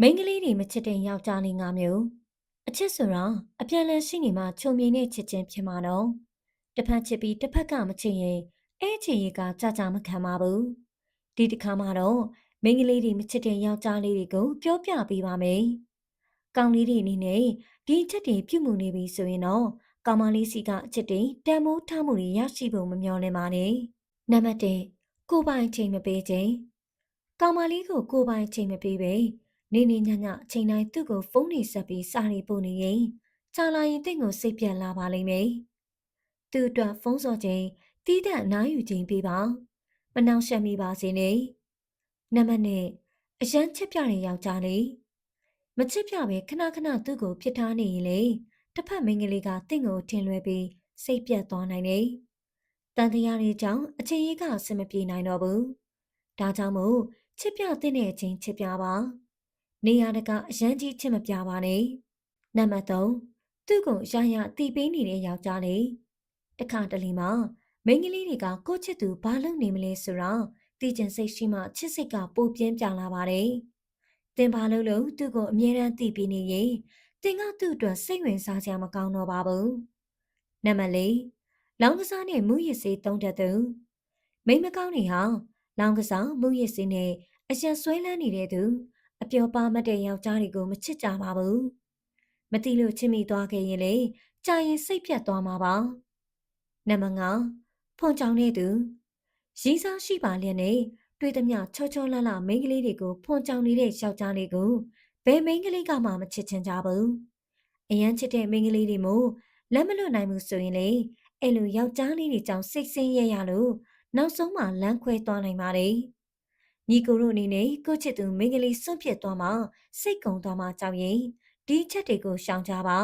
မိန်းကလေးတွေမချစ်တဲ့ယောက်ျားလေးငါမျိုးအချစ်ဆိုတာအပြန်အလှန်ရှိနေမှချုံမြင်တဲ့ချစ်ချင်းဖြစ်မှာတော့တစ်ဖက်ချစ်ပြီးတစ်ဖက်ကမချစ်ရင်အဲ့ချစ်ရေးကကြာကြာမခံပါဘူးဒီတစ်ခါမှတော့မိန်းကလေးတွေမချစ်တဲ့ယောက်ျားလေးတွေကိုပြောပြပေးပါမယ်ကောင်လေးတွေအနေနဲ့ဒီအချက်တွေပြုမှုနေပြီဆိုရင်တော့ကောင်မလေးစီကအချစ်တွေတန်မိုးထားမှုတွေရရှိဖို့မမျှော်လင့်ပါနဲ့နံပါတ်1ကိုပိုင်ချိန်မပေးခြင်းကောင်မလေးကိုကိုပိုင်ချိန်မပေးပဲ နေနေညညအချိန်တိုင်းသူ့ကိုဖုန်းနေဆက်ပြီးစာရီပို့နေရင်ချာလာရင်တင့်ကိုစိတ်ပြတ်လာပါလိမ့်မယ်။သူ့အတွက်ဖုန်းစော်ချိန်တီးတဲ့အနားယူချိန်ပေးပါ။မနှောင့်ယှက်မိပါစေနဲ့။နံပါတ်1အရန်ချစ်ပြတဲ့ယောက်ျားလေးမချစ်ပြပဲခဏခဏသူ့ကိုပြစ်ထားနေရင်လေတစ်ဖက်မိန်းကလေးကတင့်ကိုထင်လွဲပြီးစိတ်ပြတ်သွားနိုင်တယ်။တန်တရားတွေကြောင့်အချိန်ကြီးကအဆင်မပြေနိုင်တော့ဘူး။ဒါကြောင့်မို့ချစ်ပြတဲ့အချိန်ချစ်ပြပါ။ နေရတကအရန်ကြီးချစ်မပြပါနဲ့နံပါတ်3သူ့ကိုရရတီးပေးနေတဲ့ယောက်ျားလေးတခါတလေမှာမိန်းကလေးတွေကကိုချစ်သူဘာလုပ်နေမလဲဆိုတော့တီကျင်စိတ်ရှိမှချစ်စိတ်ကပိုပြင်းပြလာပါတယ်တင်ဘာလို့လို့သူ့ကိုအမြဲတမ်းတီးပေးနေရင်တင်ကသူ့အတွက်စိတ်ဝင်စားစရာမကောင်းတော့ပါဘူးနံပါတ်4လောင်းကစားနဲ့မူရစ်စေးတုံးတတ်သူမိမကောင်းနေဟာလောင်းကစားမူရစ်စေးနဲ့အရန်ဆွဲလန်းနေတဲ့သူ အပျော်ပါမတဲ့ယောက်ျားတွေကိုမချစ်ကြပါဘူးမတိလို့ချစ်မိသွားခဲ့ရင်လေကြာရင်စိတ်ပြတ်သွားမှာပါနံပါတ်5ဖွန်ကြောင်တဲ့သူရည်စားရှိပါလျက်နဲ့တွေ့သမျှချောချောလှလှမိန်းကလေးတွေကိုဖွန်ကြောင်နေတဲ့ယောက်ျားလေးကိုဘယ်မိန်းကလေးကမှမချစ်ချင်ကြဘူးအရန်ချစ်တဲ့မိန်းကလေးတွေမို့လက်မလွတ်နိုင်ဘူးဆိုရင်လေအဲ့လိုယောက်ျားလေးတွေကြောင့်စိတ်ဆင်းရဲရလို့နောက်ဆုံးမှလမ်းခွဲသွားနိုင်ပါတယ် ညီကိုတို့အနေနဲ့ကိုချစ်သူမိန်းကလေးစွန့်ပစ်သွားမှစိတ်ကုံသွားမှကြောက်ရင်ဒီချက်တွေကိုရှောင်ကြပါ